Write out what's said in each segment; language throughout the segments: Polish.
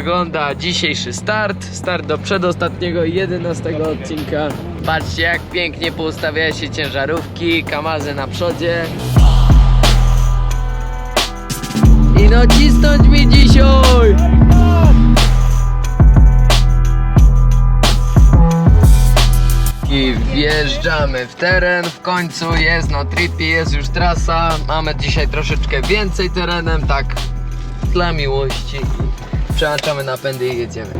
wygląda dzisiejszy start. Start do przedostatniego, 11 odcinka. Patrzcie jak pięknie poustawiają się ciężarówki, kamazy na przodzie. I no cisnąć mi dzisiaj! I wjeżdżamy w teren, w końcu jest na tripie, jest już trasa. Mamy dzisiaj troszeczkę więcej terenem, tak dla miłości. Przełączamy napędy i jedziemy.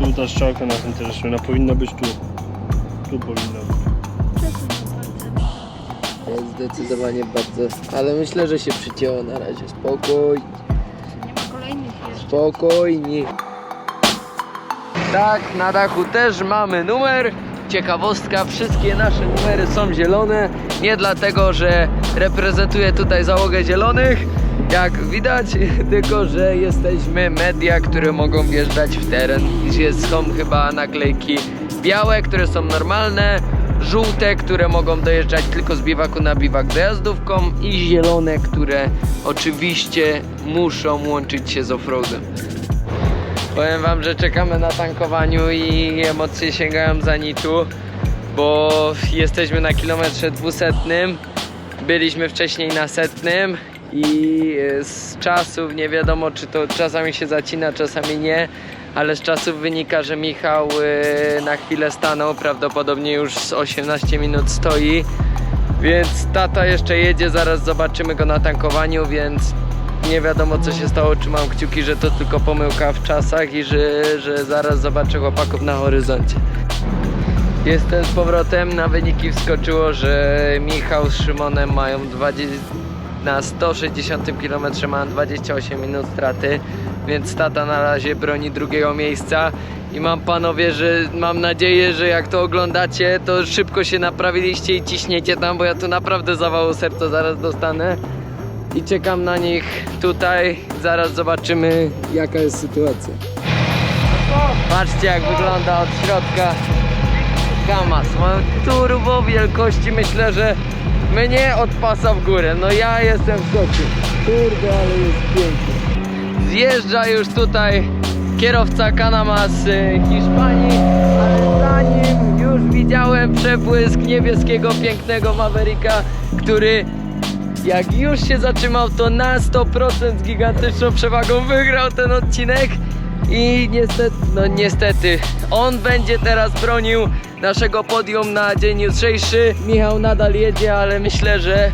Tu ta strzałka nas interesuje, ona powinna być tu. Tu powinna być. Jest zdecydowanie bardzo, ale myślę, że się przycięło na razie. Spokój, Nie ma kolejnych jeszcze. spokojnie. Tak, na dachu też mamy numer. Ciekawostka, wszystkie nasze numery są zielone. Nie dlatego, że reprezentuję tutaj załogę zielonych, jak widać, tylko że jesteśmy media, które mogą wjeżdżać w teren. Jest, są chyba naklejki białe, które są normalne, żółte, które mogą dojeżdżać tylko z biwaku na biwak dojazdówką i zielone, które oczywiście muszą łączyć się z offroadem. Powiem wam, że czekamy na tankowaniu i emocje sięgają za nitu, bo jesteśmy na kilometrze dwusetnym, byliśmy wcześniej na setnym i e, z czasów nie wiadomo czy to czasami się zacina, czasami nie, ale z czasów wynika, że Michał e, na chwilę stanął, prawdopodobnie już z 18 minut stoi, więc tata jeszcze jedzie, zaraz zobaczymy go na tankowaniu, więc nie wiadomo co się stało, trzymam kciuki, że to tylko pomyłka w czasach i że, że zaraz zobaczę chłopaków na horyzoncie. Jestem z powrotem, na wyniki wskoczyło, że Michał z Szymonem mają 20, na 160 km mają 28 minut straty, więc tata na razie broni drugiego miejsca i mam panowie, że mam nadzieję, że jak to oglądacie, to szybko się naprawiliście i ciśniecie tam, bo ja tu naprawdę zawału serca zaraz dostanę i czekam na nich tutaj. Zaraz zobaczymy jaka jest sytuacja. Patrzcie jak wygląda od środka Kamaz. Ma turbo wielkości myślę, że mnie od pasa w górę. No ja jestem w szoku. Kurde, ale jest pięknie. Zjeżdża już tutaj kierowca Kanama z y, Hiszpanii, ale zanim już widziałem przebłysk niebieskiego pięknego Mavericka, który jak już się zatrzymał, to na 100% z gigantyczną przewagą wygrał ten odcinek. I niestety, no niestety, on będzie teraz bronił naszego podium na dzień jutrzejszy. Michał nadal jedzie, ale myślę, że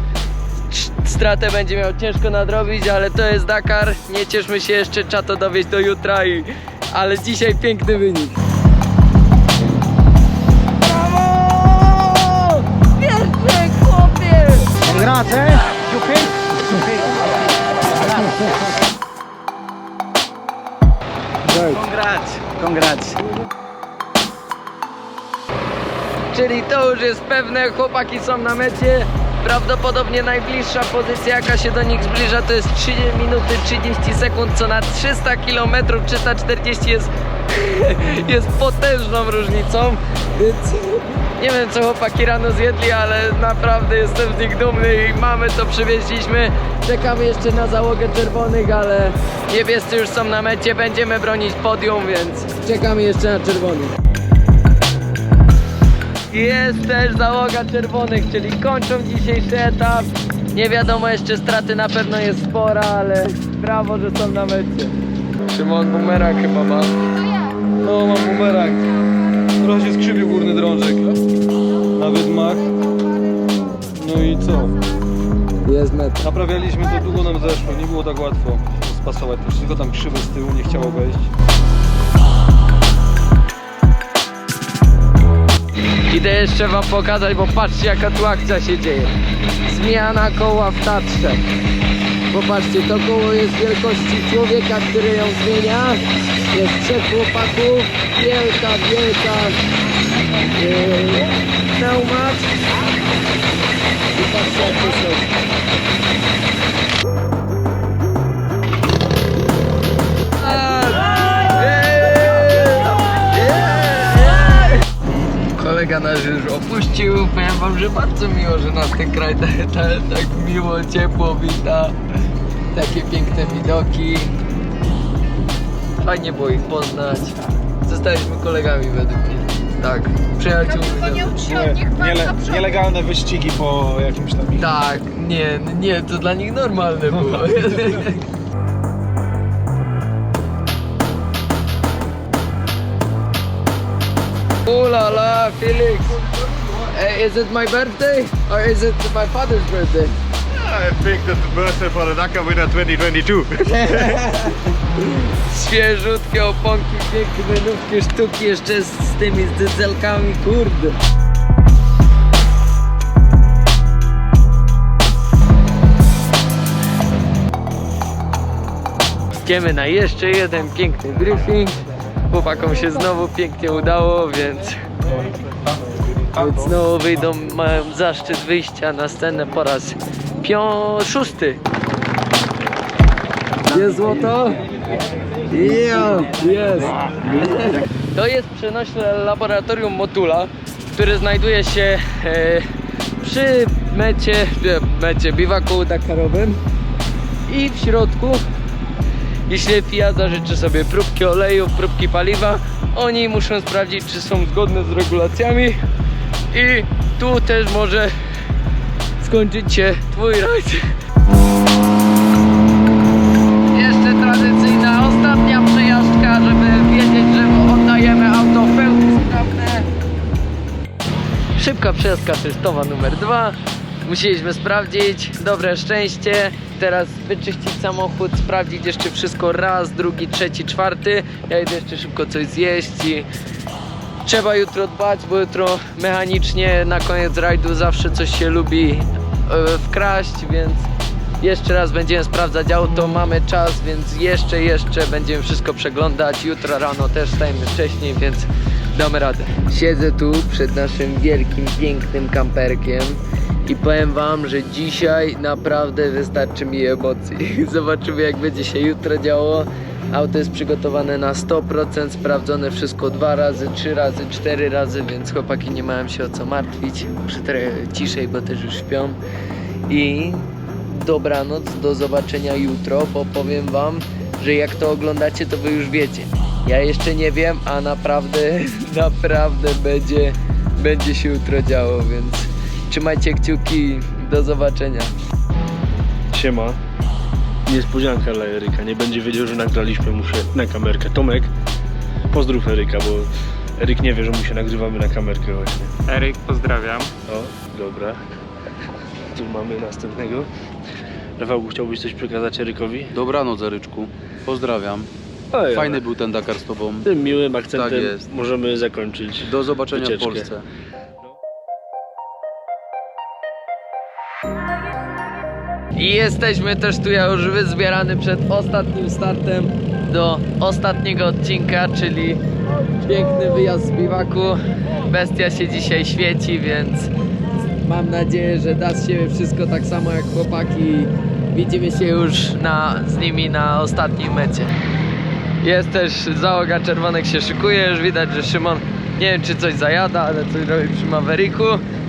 stratę będzie miał ciężko nadrobić, ale to jest Dakar. Nie cieszmy się jeszcze, trzeba to dowieść do jutra i... Ale dzisiaj piękny wynik. Brawo! Pierwszy chłopie! Grazie! Dziuchy! Congrats, congrats. Czyli to już jest pewne, chłopaki są na mecie. Prawdopodobnie najbliższa pozycja jaka się do nich zbliża to jest 3 minuty 30 sekund, co na 300 km 340 jest, jest potężną różnicą. Więc nie wiem co chłopaki rano zjedli, ale naprawdę jestem z nich dumny i mamy to przywieźliśmy. Czekamy jeszcze na załogę czerwonych, ale niebiescy już są na mecie, będziemy bronić podium, więc czekamy jeszcze na czerwonych. Jest też załoga czerwonych, czyli kończą dzisiejszy etap. Nie wiadomo jeszcze straty na pewno jest spora, ale brawo, że są na mecie. Szymon bumerang chyba ma. No, mam bumerang. Trochę się skrzywił górny drążek. Nawet mach. No i co? Jest meta. Naprawialiśmy to, długo nam zeszło. Nie było tak łatwo spasować. To wszystko tam krzywo z tyłu, nie chciało wejść. Idę jeszcze wam pokazać, bo patrzcie jaka tu akcja się dzieje. Zmiana koła w Tatrze. Popatrzcie, to koło jest wielkości człowieka, który ją zmienia. Jest trzech chłopaków. Wielka, wielka yy. I patrzcie jak to Kolega nasz już opuścił. Powiem wam, że bardzo miło, że nas ten kraj tak, tak, tak miło, ciepło wita. Takie piękne widoki. Fajnie było ich poznać. Zostaliśmy kolegami według mnie. Tak, przyjaciółmi. Tylko nie Nie, przodem. nielegalne wyścigi po jakimś tam... Tak, nie, nie, to dla nich normalne było. Ooh la la, Felix. Eh, is it my birthday or is it my father's birthday? I think that's the birthday for the Dakar winner 2022. Świeżutkie oponki, piękne nówki, sztuki jeszcze z, z tymi z dyzelkami, kurde. Idziemy na jeszcze jeden piękny briefing. Chłopakom się znowu pięknie udało, więc, znowu wyjdą, mają zaszczyt wyjścia na scenę po raz pią... szósty. Jest złoto? Yeah, jest. To jest przenośne laboratorium Motula, które znajduje się e, przy mecie, e, mecie biwaku Dakarowym i w środku, jeśli FIA zażyczy sobie próbki oleju, próbki paliwa, oni muszą sprawdzić, czy są zgodne z regulacjami i tu też może skończyć się twój rajd. Jeszcze tradycyjna ostatnia przejażdżka, żeby wiedzieć, że oddajemy auto w pełni sprawne. Szybka przejażdżka testowa numer dwa. Musieliśmy sprawdzić, dobre szczęście. Teraz wyczyścić samochód, sprawdzić jeszcze wszystko raz, drugi, trzeci, czwarty. Ja idę jeszcze szybko coś zjeść i trzeba jutro dbać, bo jutro mechanicznie na koniec rajdu zawsze coś się lubi e, wkraść, więc jeszcze raz będziemy sprawdzać auto, mamy czas, więc jeszcze, jeszcze będziemy wszystko przeglądać. Jutro rano też stajemy wcześniej, więc damy radę. Siedzę tu przed naszym wielkim, pięknym kamperkiem i powiem wam, że dzisiaj naprawdę wystarczy mi emocji. Zobaczymy jak będzie się jutro działo. Auto jest przygotowane na 100%, sprawdzone wszystko dwa razy, trzy razy, cztery razy, więc chłopaki nie mają się o co martwić. Muszę trochę ciszej, bo też już śpią. I dobranoc, do zobaczenia jutro, bo powiem wam, że jak to oglądacie, to wy już wiecie. Ja jeszcze nie wiem, a naprawdę, naprawdę będzie, będzie się jutro działo, więc trzymajcie kciuki, do zobaczenia. Siema. Niespodzianka dla Eryka. Nie będzie wiedział, że nagraliśmy mu się na kamerkę. Tomek, pozdrów Eryka, bo Eryk nie wie, że mu się nagrywamy na kamerkę właśnie. Eryk, pozdrawiam. O, dobra. Tu mamy następnego. Rafałku, chciałbyś coś przekazać Erykowi? Dobranoc, Zaryczku. Pozdrawiam. Oj, Fajny był ten Dakar z Tobą. Tym miłym akcentem Tak jest. możemy zakończyć. Do zobaczenia w Wycieczkę. Polsce. I jesteśmy też tu ja już wyzbierany przed ostatnim startem do ostatniego odcinka, czyli piękny wyjazd z biwaku. Bestia się dzisiaj świeci, więc mam nadzieję, że da z siebie wszystko tak samo jak chłopaki. Widzimy się już na, z nimi na ostatniej mecie. Jest też załoga czerwonych się szykuje, już widać, że Szymon nie wiem czy coś zajada, ale coś robi przy Mavericku.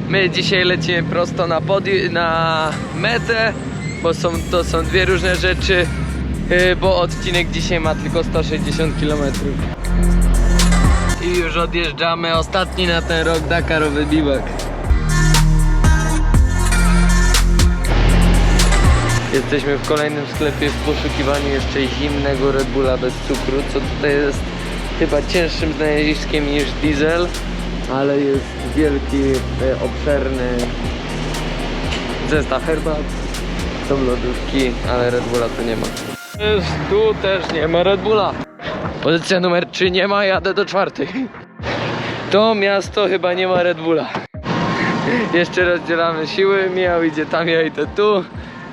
My dzisiaj lecimy prosto na podi- na metę, bo są, to są dwie różne rzeczy, yy, bo odcinek dzisiaj ma tylko 160 km. I już odjeżdżamy, ostatni na ten rok Dakarowy biwak. Jesteśmy w kolejnym sklepie w poszukiwaniu jeszcze zimnego Red Bulla bez cukru, co tutaj jest chyba cięższym znaleziskiem niż diesel, ale jest wielki, e, obszerny zestaw herbat, są lodówki, ale Red Bulla tu nie ma. Tu też nie ma Red Bulla. Pozycja numer 3 nie ma, jadę do czwartej. To miasto chyba nie ma Red Bulla. Jeszcze rozdzielamy siły, Michał idzie tam, ja idę tu.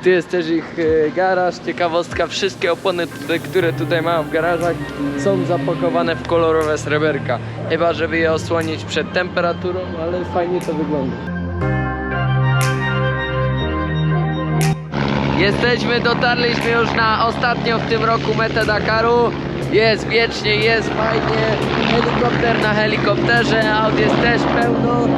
Tu jest też ich e, garaż, ciekawostka, wszystkie opony, które tutaj mają w garażach są zapakowane w kolorowe sreberka. Chyba, żeby je osłonić przed temperaturą, ale fajnie to wygląda. Jesteśmy, dotarliśmy już na ostatnią w tym roku metę Dakaru. Jest wiecznie, jest fajnie. Helikopter na helikopterze, aut jest też pełno.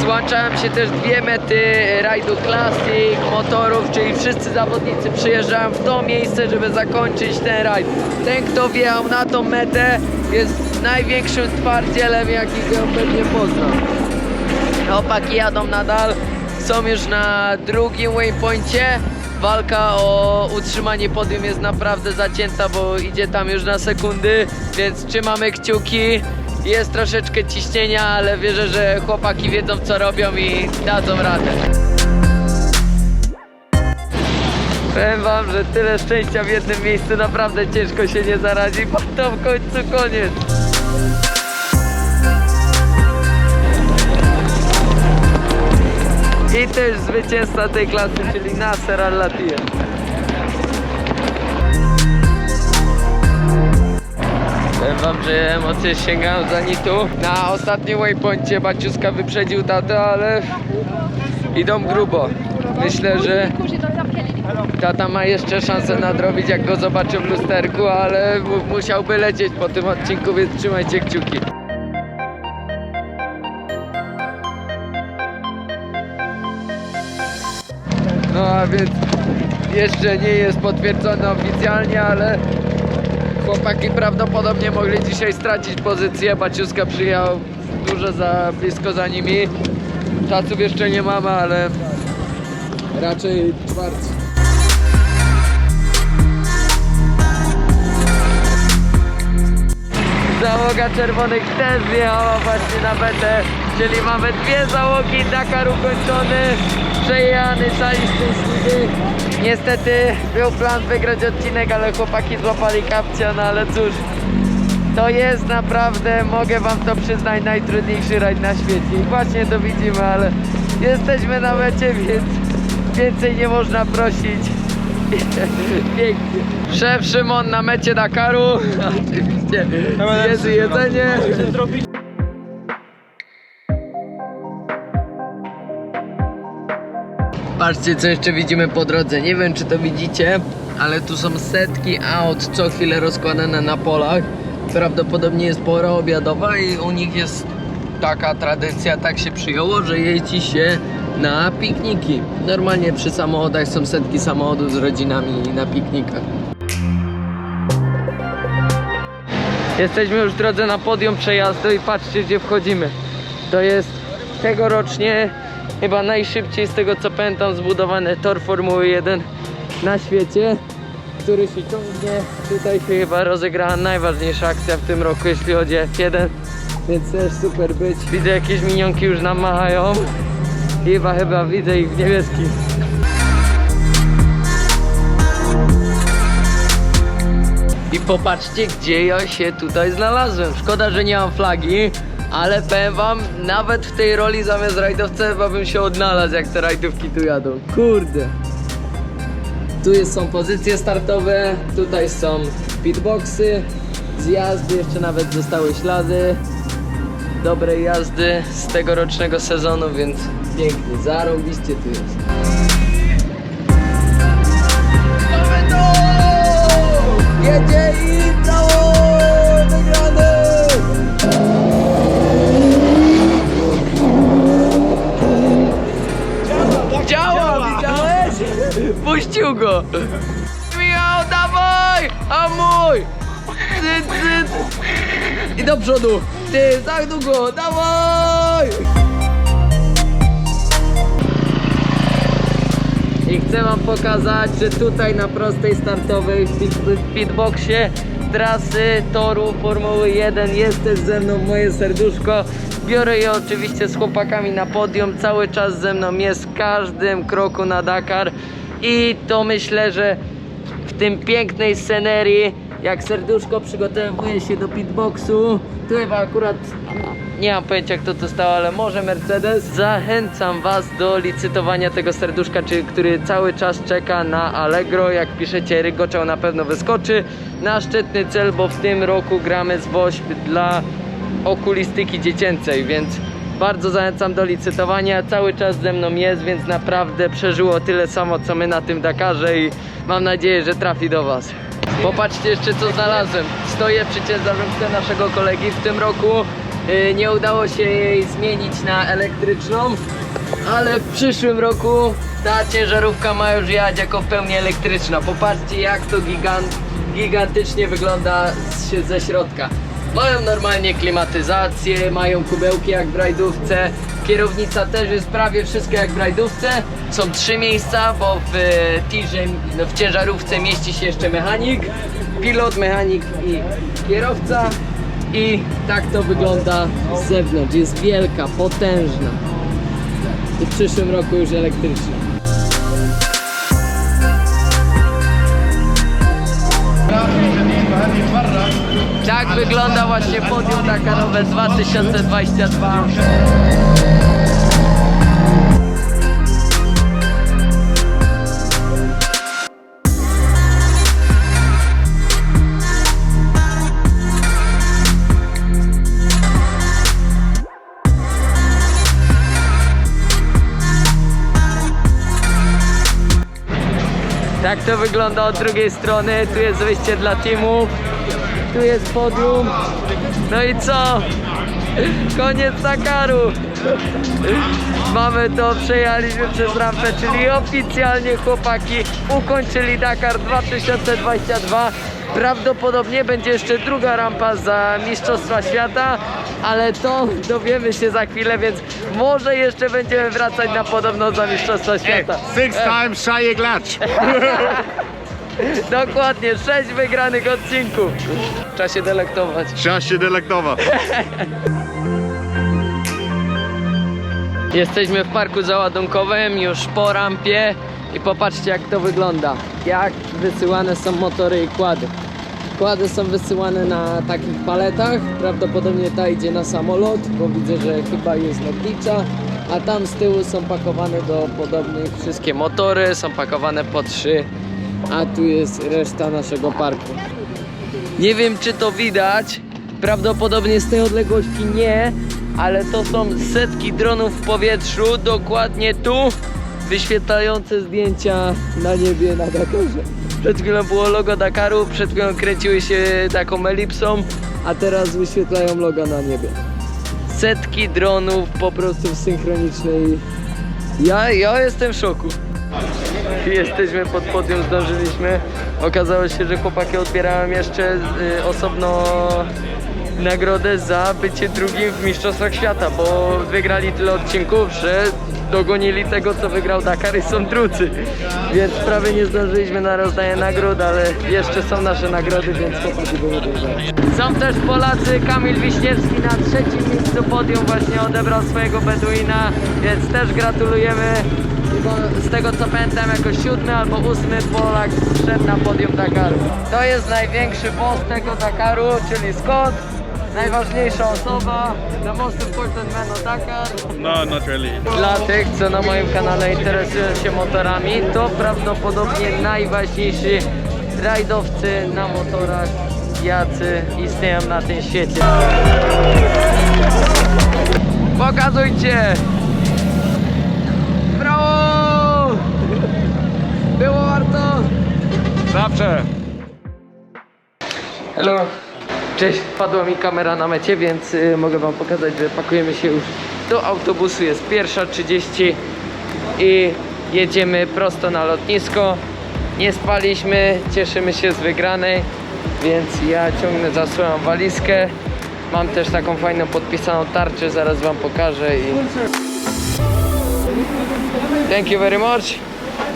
Złączają się też dwie mety rajdu Classic, motorów, czyli wszyscy zawodnicy przyjeżdżają w to miejsce, żeby zakończyć ten rajd. Ten, kto wjechał na tą metę, jest największym twardzielem, jakiego pewnie poznał. Chłopaki jadą nadal, są już na drugim waypoincie. Walka o utrzymanie podium jest naprawdę zacięta, bo idzie tam już na sekundy, więc trzymamy kciuki. Jest troszeczkę ciśnienia, ale wierzę, że chłopaki wiedzą co robią i dadzą radę. Powiem wam, że tyle szczęścia w jednym miejscu naprawdę ciężko się nie zaradzi, bo to w końcu koniec. I też zwycięzca tej klasy, czyli Nasser Al-Attiyah. Powiem wam, że emocje sięgają za nitu. Na ostatnim waypoincie Baciuska wyprzedził tatę, ale idą grubo. Myślę, że tata ma jeszcze szansę nadrobić, jak go zobaczy w lusterku, ale mu- musiałby lecieć po tym odcinku, więc trzymajcie kciuki. No a więc jeszcze nie jest potwierdzone oficjalnie, ale chłopaki prawdopodobnie mogli dzisiaj stracić pozycję. Baciuska przyjechał dużo za blisko za nimi. Czasów jeszcze nie mamy, ale raczej czwarty. Załoga czerwonych też wjechała właśnie na metę, czyli mamy dwie załogi, Dakar ukończony, przejechany szalisty śliwy. Niestety był plan wygrać odcinek, ale chłopaki złapali kapcia, no ale cóż, to jest naprawdę, mogę wam to przyznać, najtrudniejszy rajd na świecie. I właśnie to widzimy, ale jesteśmy na mecie, więc więcej nie można prosić. Pięknie. Szef Szymon na mecie Dakaru. Oczywiście jest jedzenie. Patrzcie co jeszcze widzimy po drodze. Nie wiem czy to widzicie, ale tu są setki aut co chwilę rozkładane na polach. Prawdopodobnie jest pora obiadowa i u nich jest taka tradycja, tak się przyjęło, że jeździ się na pikniki. Normalnie przy samochodach są setki samochodów z rodzinami na piknikach. Jesteśmy już w drodze na podium przejazdu i patrzcie gdzie wchodzimy. To jest tegorocznie chyba najszybciej z tego co pamiętam zbudowany tor Formuły 1 na świecie, który się ciągnie. Tutaj się chyba rozegrała najważniejsza akcja w tym roku jeśli chodzi o F1, więc też super być. Widzę jakieś minionki już nam machają. Chyba, chyba widzę ich w niebieskich. I popatrzcie, gdzie ja się tutaj znalazłem. Szkoda, że nie mam flagi, ale powiem wam, nawet w tej roli zamiast rajdowca chyba bym się odnalazł, jak te rajdówki tu jadą. Kurde. Tu jest, są pozycje startowe, tutaj są pitboxy, zjazdy, jeszcze nawet zostały ślady dobrej jazdy z tegorocznego sezonu, więc pięknie, zarąbiście tu jest. Jedzie i cało Puścił go! Michał, dawaj! A mój! Cyt, cyt! I do przodu! Ty, za długo, dawaj! I chcę wam pokazać, że tutaj na prostej startowej w pitboxie trasy toru Formuły 1 jest też ze mną moje serduszko. Biorę je oczywiście z chłopakami na podium, cały czas ze mną jest w każdym kroku na Dakar i to myślę, że w tym pięknej scenerii, jak serduszko przygotowuje się do pitboxu, tu chyba akurat nie mam pojęcia kto to stał, ale może Mercedes. Zachęcam Was do licytowania tego serduszka, czy, który cały czas czeka na Allegro. Jak piszecie Rygoczał na pewno wyskoczy. Na szczytny cel, bo w tym roku gramy z WOŚP dla okulistyki dziecięcej, więc bardzo zachęcam do licytowania. Cały czas ze mną jest, więc naprawdę przeżyło tyle samo co my na tym Dakarze i mam nadzieję, że trafi do Was. Popatrzcie jeszcze co znalazłem. Stoję przy ciężarówce naszego kolegi. W tym roku y, nie udało się jej zmienić na elektryczną, ale w przyszłym roku ta ciężarówka ma już jechać jako w pełni elektryczna. Popatrzcie jak to gigant, gigantycznie wygląda z, ze środka. Mają normalnie klimatyzację, mają kubełki jak w rajdówce. Kierownica też jest prawie wszystko jak w rajdówce. Są trzy miejsca, bo w e, no, w ciężarówce mieści się jeszcze mechanik, pilot, mechanik i kierowca. I tak to wygląda z zewnątrz. Jest wielka, potężna. I w przyszłym roku już elektryczna. Tak wygląda właśnie podium Dakarowe 2022. Tak to wygląda od drugiej strony. Tu jest wyjście dla teamów. Tu jest podium. No i co? Koniec Dakaru. Mamy to, przejechaliśmy przez rampę, czyli oficjalnie chłopaki ukończyli Dakar 2022. Prawdopodobnie będzie jeszcze druga rampa za Mistrzostwa Świata, ale to dowiemy się za chwilę, więc może jeszcze będziemy wracać na podobno za Mistrzostwa Świata. Six times Shia Glatch. Dokładnie, 6 wygranych odcinków. Trzeba się delektować. Czas się delektować. Jesteśmy w parku załadunkowym, już po rampie i popatrzcie jak to wygląda. Jak wysyłane są motory i kłady. Kłady są wysyłane na takich paletach, prawdopodobnie ta idzie na samolot, bo widzę, że chyba jest lotnicza, a tam z tyłu są pakowane do podobnych wszystkie motory, są pakowane po trzy, a tu jest reszta naszego parku. Nie wiem czy to widać, prawdopodobnie z tej odległości nie, ale to są setki dronów w powietrzu, dokładnie tu, wyświetlające zdjęcia na niebie na Dakarze. Przed chwilą było logo Dakaru, przed chwilą kręciły się taką elipsą, a teraz wyświetlają logo na niebie. Setki dronów po prostu w synchronicznej... Ja, ja jestem w szoku. Jesteśmy pod podium, zdążyliśmy. Okazało się, że chłopaki odbierałem jeszcze y, osobno nagrodę za bycie drugim w Mistrzostwach Świata, bo wygrali tyle odcinków, że dogonili tego, co wygrał Dakar i są drudzy. Więc prawie nie zdążyliśmy na rozdanie nagród, ale jeszcze są nasze nagrody, więc chłopaki były duże. Są też Polacy, Kamil Wiśniewski na trzecim miejscu podium właśnie odebrał swojego Beduina, więc też gratulujemy. Bo z tego co pamiętam jako siódmy albo ósmy Polak wszedł na podium Dakaru. To jest największy boss tego Dakaru, czyli Scott. Najważniejsza osoba, the most important man of Dakar. No, not really. Dla tych, co na moim kanale interesują się motorami, to prawdopodobnie najważniejsi rajdowcy na motorach, jacy istnieją na tym świecie. Pokazujcie! Brawo! Było warto! Zawsze. Hello. Cześć, padła mi kamera na mecie, więc y, mogę wam pokazać, że pakujemy się już do autobusu. Jest pierwsza 30 i jedziemy prosto na lotnisko. Nie spaliśmy, cieszymy się z wygranej, więc ja ciągnę za swoją walizkę. Mam też taką fajną podpisaną tarczę, zaraz wam pokażę i... Thank you very much.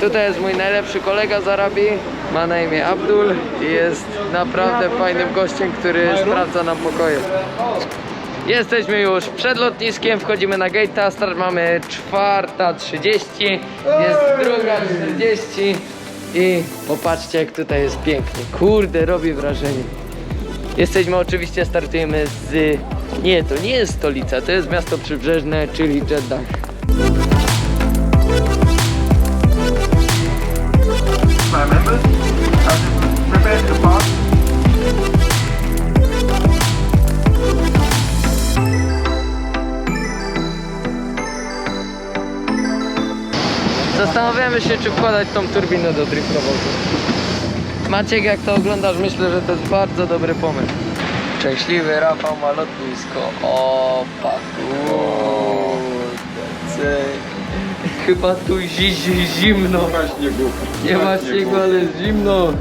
Tutaj jest mój najlepszy kolega z Arabii. Ma na imię Abdul i jest naprawdę fajnym gościem, który sprawdza nam pokoje. Jesteśmy już przed lotniskiem, wchodzimy na gate'a, start mamy czwarta 30, jest druga 40 i popatrzcie jak tutaj jest pięknie. Kurde, robi wrażenie. Jesteśmy oczywiście, startujemy z... Nie, to nie jest stolica, to jest miasto przybrzeżne, czyli Jeddah. Zastanawiamy się, czy wkładać tą turbinę do driftowozu. Maciek, jak to oglądasz, myślę, że to jest bardzo dobry pomysł. Szczęśliwy Rafał ma lotnisko. O, paku. Chyba tu zi zi zimno. Nie ma śniegu, ale jest zimno.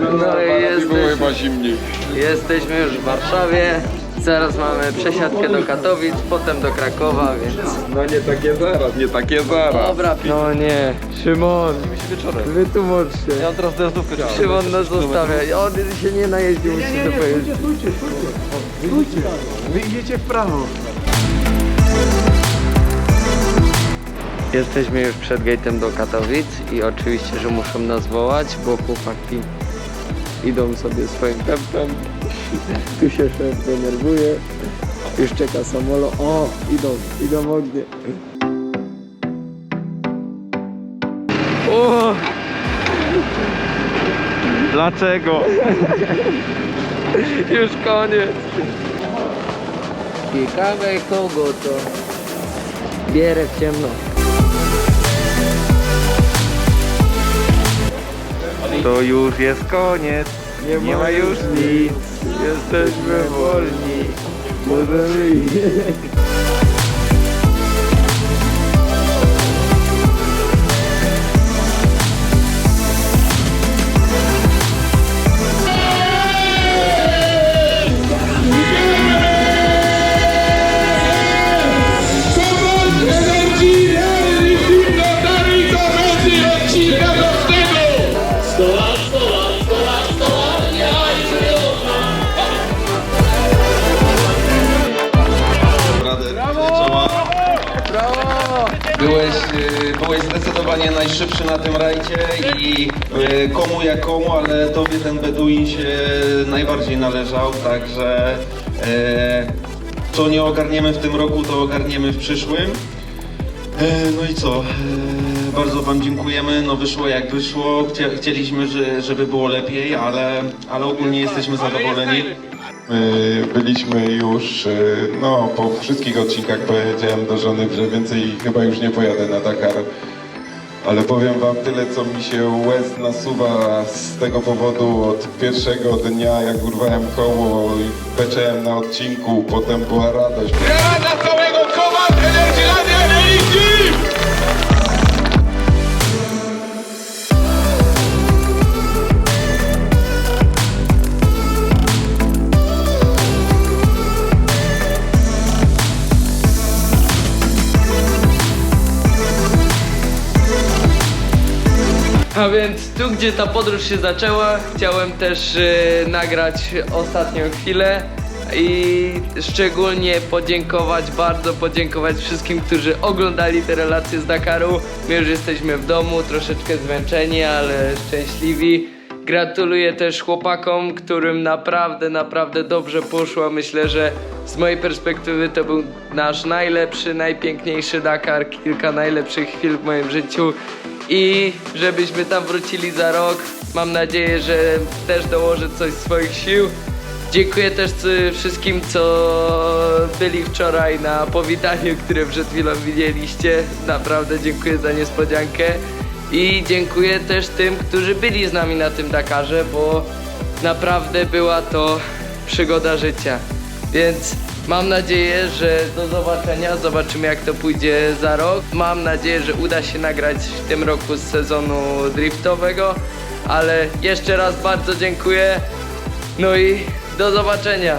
No i jesteśmy, jesteśmy już w Warszawie. Zaraz mamy przesiadkę do Katowic, potem do Krakowa, więc... No nie takie zaraz, nie takie zaraz. Dobra, no nie, Szymon, wytłumacz się. Ja mam teraz dojazdówkę. Szymon nas zostawia, on się nie najeździł, musi to powiedzieć. Wy idziecie w prawo. Jesteśmy już przed gate'em do Katowic i oczywiście, że muszą nas wołać, bo chłopaki idą sobie swoim tempem. Tu się szef denerwuje. Już czeka samolot. O, idą, idą ognie. O! Dlaczego? Już koniec. Ciekawe kogo to bierę w ciemno. To już jest koniec. Nie, ma już nic. Jesteśmy wolni. Możemy iść. Najszybszy na tym rajdzie i y, komu jak komu, ale tobie ten Beduin się najbardziej należał, także y, co nie ogarniemy w tym roku, to ogarniemy w przyszłym. E, No i co? Bardzo Wam dziękujemy. No wyszło jak wyszło. Chcieliśmy, że- żeby było lepiej, ale, ale ogólnie jesteśmy zadowoleni. My byliśmy już, y, no po wszystkich odcinkach powiedziałem do żony, że więcej chyba już nie pojadę na Dakar. Ale powiem wam tyle, co mi się łez nasuwa z tego powodu od pierwszego dnia, jak urwałem koło i beczałem na odcinku, potem była radość. Więc tu, gdzie ta podróż się zaczęła, chciałem też e, nagrać ostatnią chwilę i szczególnie podziękować, bardzo podziękować wszystkim, którzy oglądali te relacje z Dakaru. My już jesteśmy w domu, troszeczkę zmęczeni, ale szczęśliwi. Gratuluję też chłopakom, którym naprawdę, naprawdę dobrze poszło. Myślę, że z mojej perspektywy to był nasz najlepszy, najpiękniejszy Dakar, kilka najlepszych chwil w moim życiu i żebyśmy tam wrócili za rok. Mam nadzieję, że też dołożę coś swoich sił. Dziękuję też wszystkim, co byli wczoraj na powitaniu, które przed chwilą widzieliście. Naprawdę dziękuję za niespodziankę. I dziękuję też tym, którzy byli z nami na tym Dakarze, bo naprawdę była to przygoda życia. Więc mam nadzieję, że do zobaczenia. Zobaczymy jak to pójdzie za rok. Mam nadzieję, że uda się nagrać w tym roku z sezonu driftowego. Ale jeszcze raz bardzo dziękuję. No i do zobaczenia.